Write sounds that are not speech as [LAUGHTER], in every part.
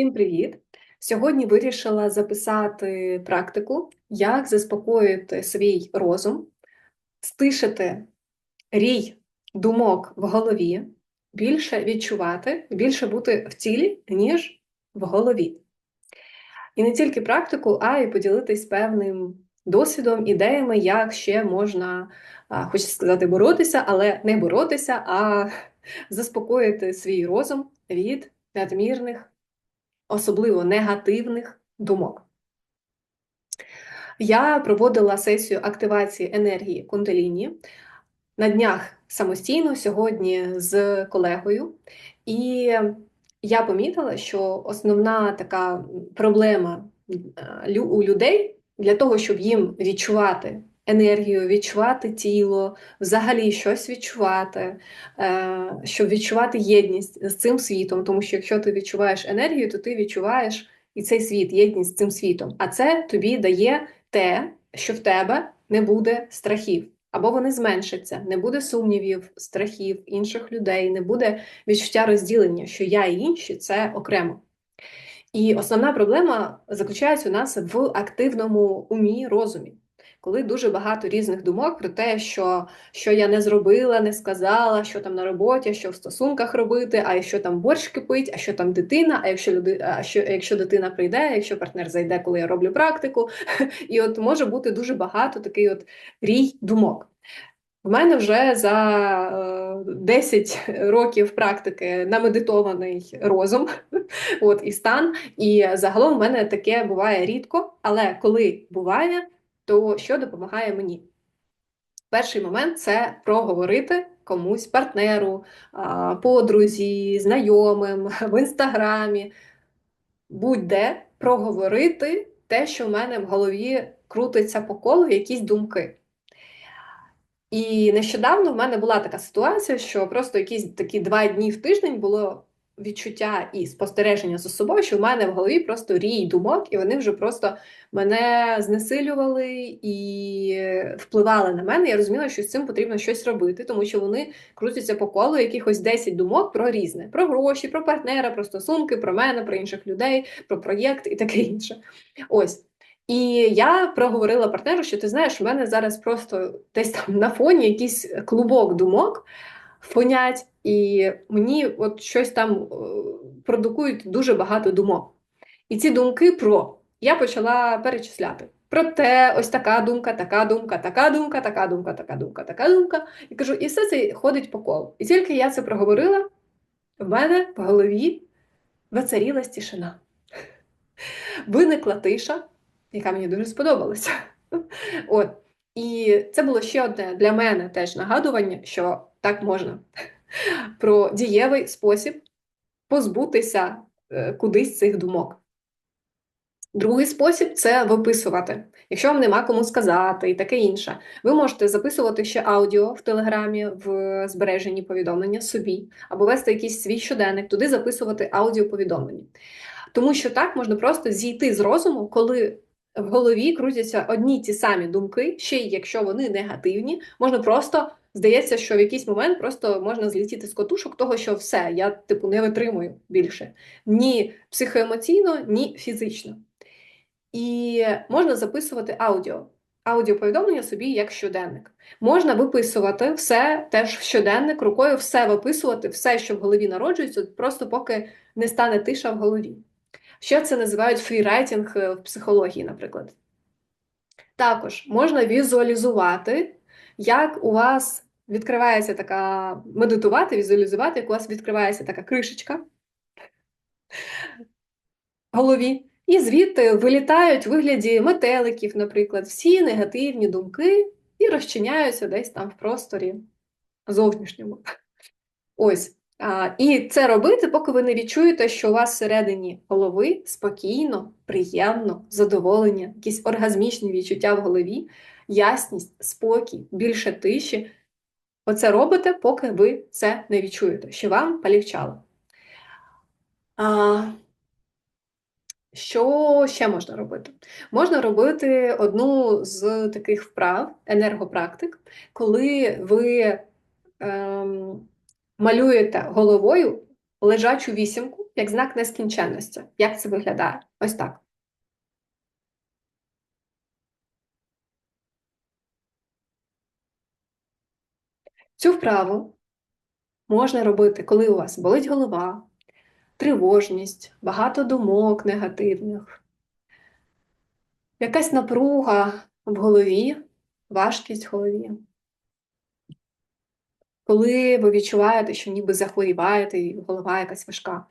Всім привіт! Сьогодні вирішила записати практику, як заспокоїти свій розум, стишити рій думок в голові, більше відчувати, більше бути в тілі, ніж в голові. І не тільки практику, а й поділитись певним досвідом, ідеями, як ще можна, хочу сказати, боротися, але не боротися, а [LAUGHS] заспокоїти свій розум від надмірних особливо негативних думок. Я проводила сесію активації енергії кундаліні на днях самостійно сьогодні з колегою, і я помітила, що основна така проблема е, у людей для того, щоб їм відчувати енергію, відчувати тіло, взагалі щось відчувати, е, щоб відчувати єдність з цим світом. Тому що якщо ти відчуваєш енергію, то ти відчуваєш і цей світ, єдність з цим світом. А це тобі дає те, що в тебе не буде страхів. Або вони зменшаться, не буде сумнівів, страхів інших людей, не буде відчуття розділення, що я і інші це окремо. І основна проблема заключається у нас в активному умі розумі коли дуже багато різних думок про те, що що я не зробила, не сказала, що там на роботі, що в стосунках робити, а якщо там борщ кипить, а що там дитина, а якщо люди, а що, якщо дитина прийде, якщо партнер зайде, коли я роблю практику, [LAUGHS] і от може бути дуже багато такий от рій думок. В мене вже за 10 е, років практики намедитований розум [LAUGHS] от, і стан. І загалом в мене таке буває рідко, але коли буває, то що допомагає мені? Перший момент це проговорити комусь партнеру, подрузі, знайомим в інстаграмі, будь-де проговорити те, що в мене в голові крутиться по колу, якісь думки. І нещодавно в мене була така ситуація, що просто якісь такі два дні в тиждень було відчуття і спостереження за собою, що в мене в голові просто рій думок, і вони вже просто мене знесилювали і впливали на мене. Я розуміла, що з цим потрібно щось робити, тому що вони крутяться по колу якихось 10 думок про різне: про гроші, про партнера, про стосунки, про мене, про інших людей, про проєкт і таке інше. Ось. І я проговорила партнеру, що ти знаєш, у мене зараз просто десь там на фоні якийсь клубок думок фонять, і мені от щось там е, продукують дуже багато думок. І ці думки про я почала перечисляти. Проте, ось така думка, така думка, така думка, така думка, така думка, така думка. І кажу, і все це ходить по колу. І тільки я це проговорила, в мене в голові вицарілась тишина. Виникла тиша, яка мені дуже сподобалася. От. І це було ще одне для мене теж нагадування, що так можна про дієвий спосіб позбутися е, кудись цих думок. Другий спосіб це виписувати. Якщо вам нема кому сказати і таке інше, ви можете записувати ще аудіо в Телеграмі в збереженні повідомлення собі, або вести якийсь свій щоденник, туди записувати аудіоповідомлення. Тому що так можна просто зійти з розуму, коли в голові крутяться одні ті самі думки, ще й якщо вони негативні, можна просто здається, що в якийсь момент просто можна злітіти з котушок, того що все, я типу не витримую більше ні психоемоційно, ні фізично. І можна записувати аудіо. Аудіоповідомлення собі як щоденник. Можна виписувати все теж в щоденник, рукою все виписувати, все, що в голові народжується, просто поки не стане тиша в голові. Ще це називають фрірайтинг в психології, наприклад. Також можна візуалізувати, як у вас відкривається така медитувати, візуалізувати, як у вас відкривається така кришечка в голові. І звідти вилітають в вигляді метеликів, наприклад, всі негативні думки і розчиняються десь там в просторі зовнішньому. Ось. А, І це робити, поки ви не відчуєте, що у вас всередині голови спокійно, приємно, задоволення, якісь оргазмічні відчуття в голові, ясність, спокій, більше тиші. Оце робите, поки ви це не відчуєте, що вам полегчало. А, Що ще можна робити? Можна робити одну з таких вправ, енергопрактик, коли ви ем, малюєте головою лежачу вісімку як знак нескінченності. Як це виглядає? Ось так. Цю вправу можна робити, коли у вас болить голова, тривожність, багато думок негативних, якась напруга в голові, важкість в голові. Коли ви відчуваєте, що ніби захворіваєте, і голова якась важка,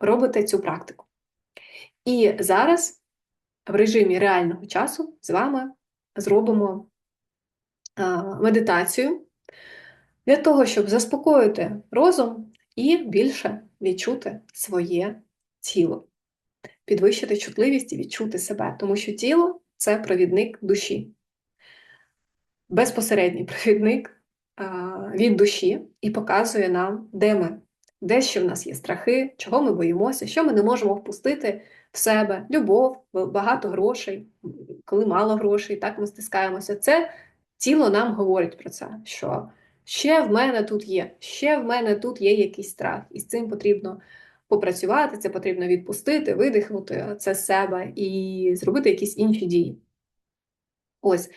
робите цю практику. І зараз в режимі реального часу з вами зробимо медитацію для того, щоб заспокоїти розум і більше відчути своє тіло, підвищити чутливість і відчути себе, тому що тіло це провідник душі, безпосередній провідник від душі і показує нам, де ми, де ще в нас є страхи, чого ми боїмося, що ми не можемо впустити в себе, любов, багато грошей, коли мало грошей, так ми стискаємося. Це тіло нам говорить про це. що Ще в мене тут є, ще в мене тут є якийсь страх, і з цим потрібно попрацювати, це потрібно відпустити, видихнути це з себе і зробити якісь інші дії. Ось.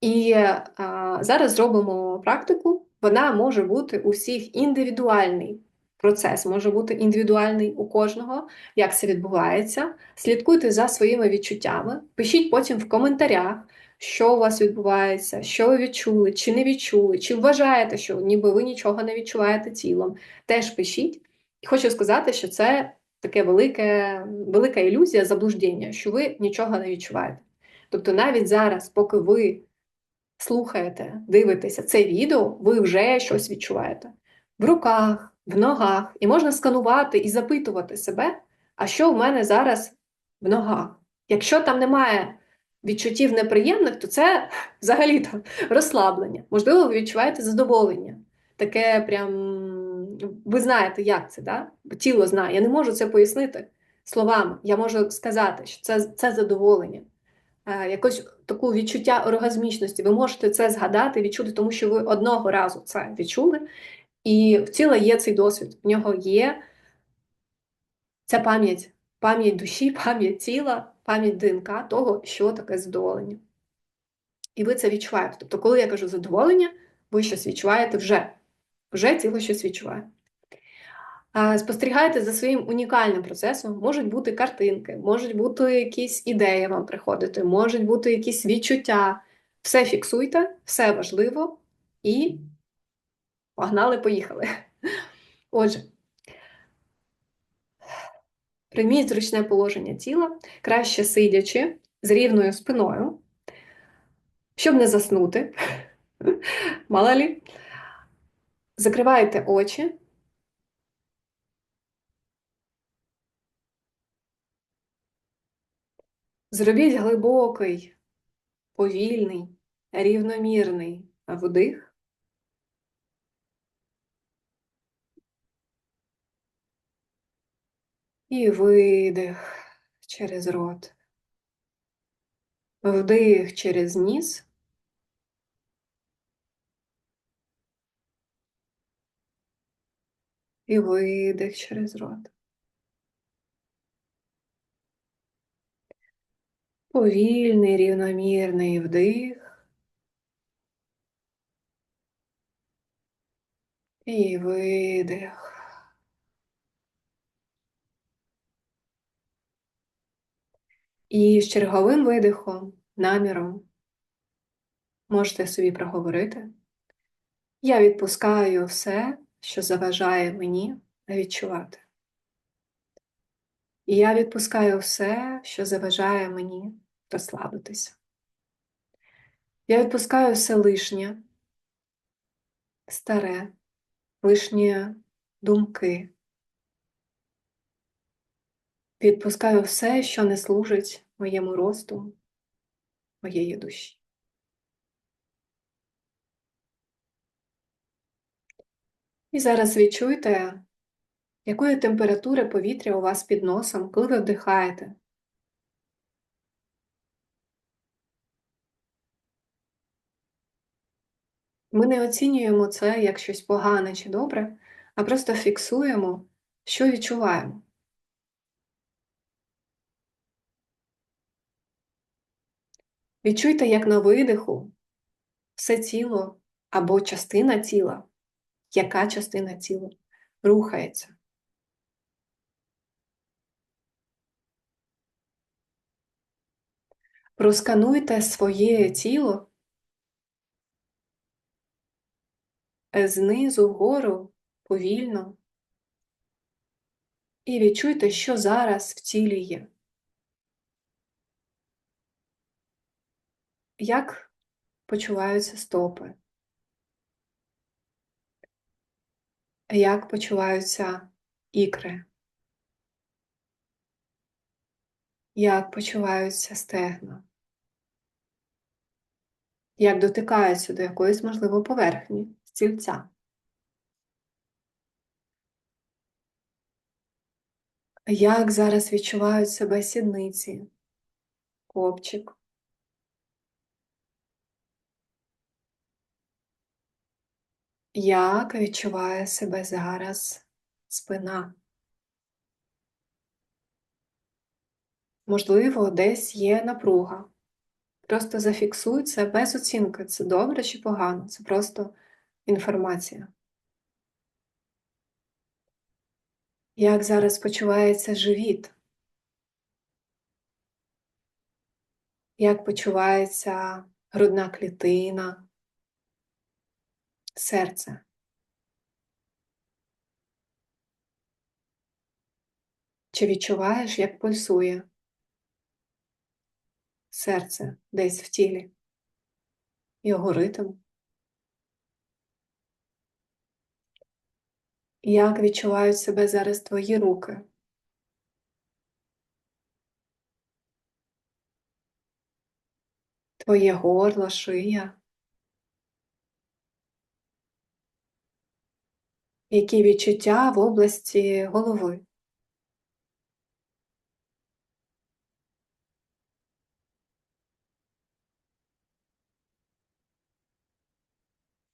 І а, зараз зробимо практику. Вона може бути у всіх індивідуальний процес, може бути індивідуальний у кожного, як це відбувається. Слідкуйте за своїми відчуттями, пишіть потім в коментарях що у вас відбувається, що ви відчули, чи не відчули, чи вважаєте, що ніби ви нічого не відчуваєте тілом. Теж пишіть. І хочу сказати, що це таке велике, велика ілюзія заблуждення, що ви нічого не відчуваєте. Тобто, навіть зараз, поки ви слухаєте, дивитеся це відео, ви вже щось відчуваєте в руках, в ногах, і можна сканувати і запитувати себе, а що в мене зараз в ногах. Якщо там немає відчуттів неприємних, то це [LAUGHS] взагалі-то розслаблення. Можливо, ви відчуваєте задоволення. Таке прям, ви знаєте, як це, да? тіло знає. Я не можу це пояснити словами. Я можу сказати, що це це задоволення. Е, якось таку відчуття оргазмічності. Ви можете це згадати, відчути, тому що ви одного разу це відчули, і в тіла є цей досвід. В нього є ця пам'ять, пам'ять душі, [LAUGHS] пам'ять тіла пам'ять ДНК того, що таке задоволення. І ви це відчуваєте. Тобто, коли я кажу задоволення, ви щось відчуваєте вже, вже тіло щось відчуває. Спостерігайте за своїм унікальним процесом, можуть бути картинки, можуть бути якісь ідеї вам приходити, можуть бути якісь відчуття. Все фіксуйте, все важливо і погнали, поїхали. Отже. Прийміть зручне положення тіла, краще сидячи з рівною спиною, щоб не заснути. [LAUGHS] Мало лі. Закривайте очі. Зробіть глибокий, повільний, рівномірний вдих. І видих через рот. Вдих через ніс. І видих через рот. Повільний, рівномірний вдих. І видих. І з черговим видихом, наміром можете собі проговорити. Я відпускаю все, що заважає мені відчувати. І я відпускаю все, що заважає мені розслабитися. Я відпускаю все лишнє, старе, лишні думки, Відпускаю все, що не служить моєму росту, моєї душі. І зараз відчуйте, якої температури повітря у вас під носом, коли ви вдихаєте. Ми не оцінюємо це як щось погане чи добре, а просто фіксуємо, що відчуваємо. Відчуйте, як на видиху все тіло або частина тіла, яка частина тіла рухається. Проскануйте своє тіло знизу вгору повільно і відчуйте, що зараз в тілі є. Як почуваються стопи? Як почуваються ікри? Як почуваються стегна? Як дотикаються до якоїсь, можливо, поверхні стільця? Як зараз відчувають себе сідниці, копчик? Як відчуває себе зараз спина? Можливо, десь є напруга. Просто зафіксуй це без оцінки, це добре чи погано, це просто інформація. Як зараз почувається живіт? Як почувається грудна клітина, серце? Чи відчуваєш, як пульсує серце десь в тілі, його ритм? Як відчувають себе зараз твої руки? Твоє горло, шия? Які відчуття в області голови?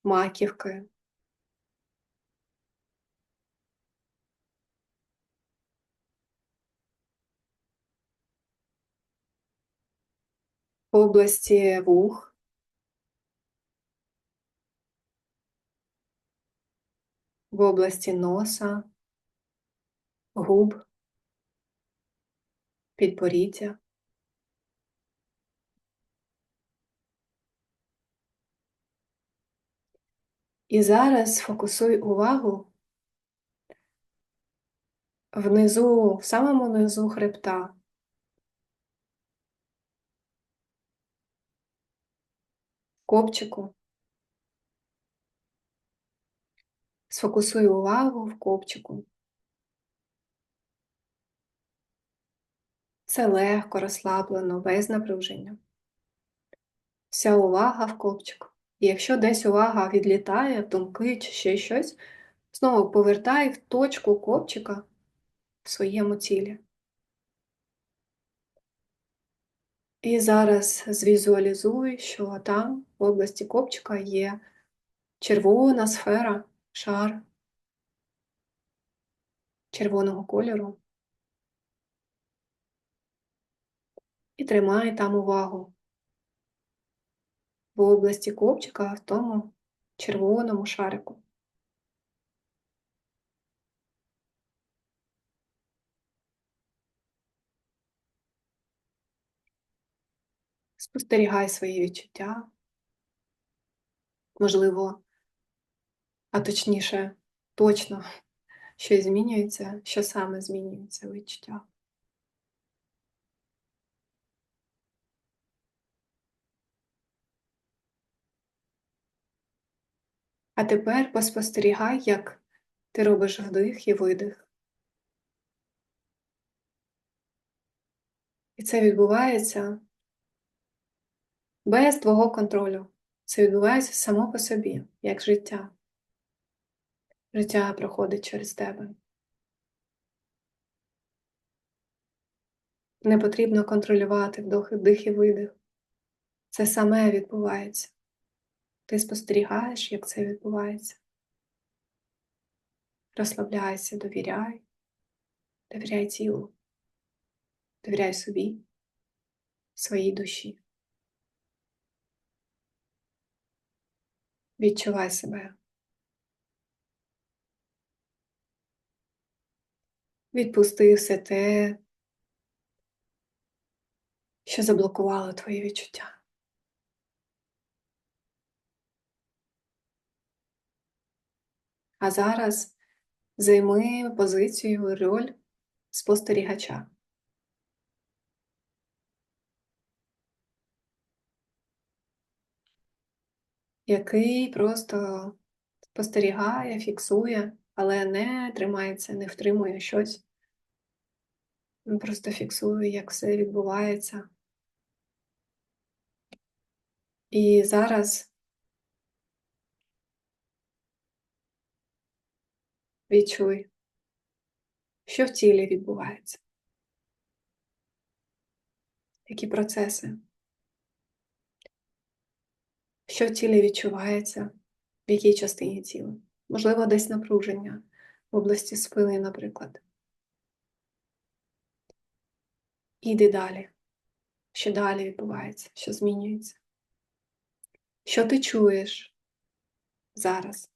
Маківки? Області вух? В області носа, губ, підборіддя? І зараз фокусуй увагу внизу, в самому низу хребта. Копчику. Сфокусуй увагу в копчику. Це легко, розслаблено, без напруження. Вся увага в копчик. І якщо десь увага відлітає, думки чи ще щось, знову повертай в точку копчика в своєму тілі. І зараз звізуалізуй, що там в області копчика є червона сфера, шар червоного кольору. І тримай там увагу в області копчика в тому червоному шарику. Спостерігай свої відчуття, можливо, а точніше, точно, що змінюється, що саме змінюється в відчуттях. А тепер поспостерігай, як ти робиш вдих і видих. І це відбувається без твого контролю. Це відбувається само по собі, як життя життя проходить через тебе. Не потрібно контролювати вдох, вдих і видих. Це саме відбувається. Ти спостерігаєш, як це відбувається. Розслабляйся, довіряй, довіряй тілу, довіряй собі, своїй душі. Відчувай себе. Відпусти все те, що заблокувало твої відчуття. А зараз займи позицію роль спостерігача. Який просто спостерігає, фіксує, але не тримається, не втримує щось. Просто фіксує, як все відбувається. І зараз відчуй, що в тілі відбувається, які процеси, що в тілі відчувається, в якій частині тіла. Можливо, десь напруження в області спини, наприклад. Іди далі, що далі відбувається, що змінюється. Що ти чуєш зараз?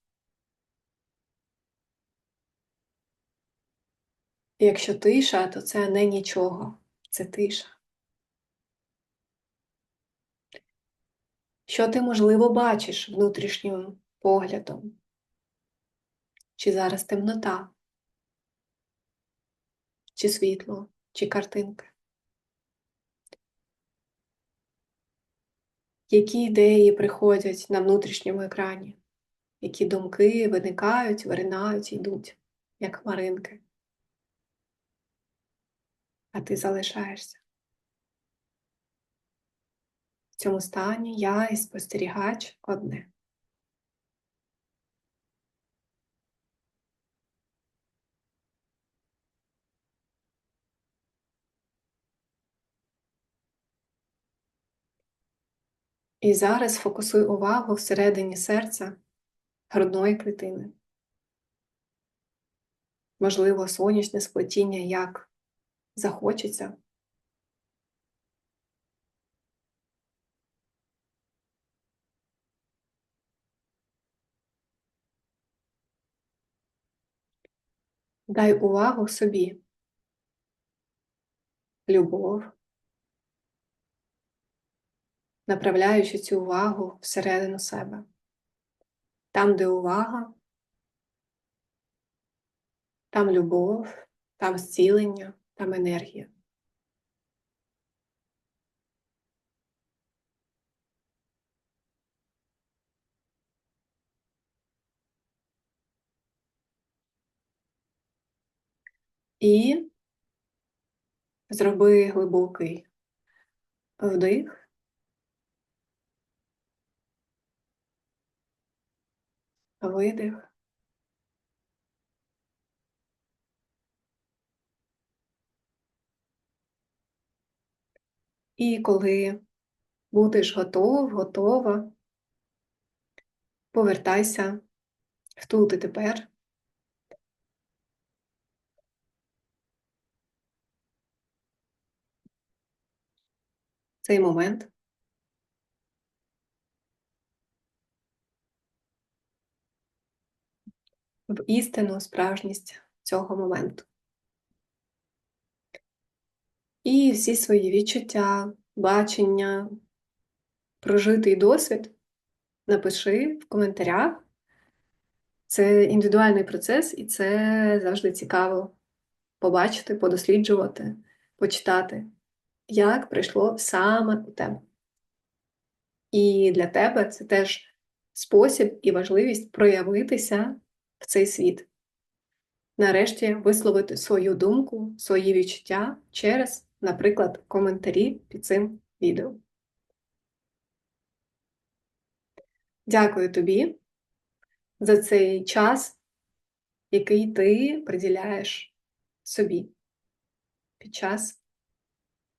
І якщо тиша, то це не нічого, це тиша. Що ти, можливо, бачиш внутрішнім поглядом? Чи зараз темнота? Чи світло, чи картинка? Які ідеї приходять на внутрішньому екрані? Які думки виникають, виринають йдуть, як хмаринки? А ти залишаєшся. В цьому стані я і спостерігач одне. І зараз фокусуй увагу всередині серця грудної клітини. Можливо, сонячне сплетіння як захочеться. Дай увагу собі, любов, направляючи цю увагу всередину себе. Там, де увага, там любов, там зцілення, там енергія. І зроби глибокий вдих. Видих. І коли будеш готов, готова, повертайся в тут і тепер. Цей момент. В істину справжність цього моменту. І всі свої відчуття, бачення, прожитий досвід напиши в коментарях. Це індивідуальний процес, і це завжди цікаво побачити, подосліджувати, почитати, як прийшло саме у тебе. І для тебе це теж спосіб і важливість проявитися в цей світ. Нарешті висловити свою думку, свої відчуття через, наприклад, коментарі під цим відео. Дякую тобі за цей час, який ти приділяєш собі під час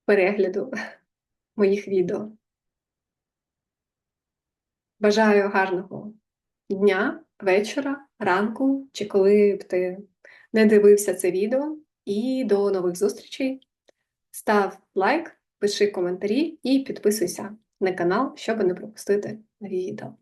перегляду [LAUGHS] моїх відео. Бажаю гарного дня, вечора, ранку, чи коли б ти не дивився це відео. І до нових зустрічей. Став лайк, пиши коментарі і підписуйся на канал, щоб не пропустити нові відео.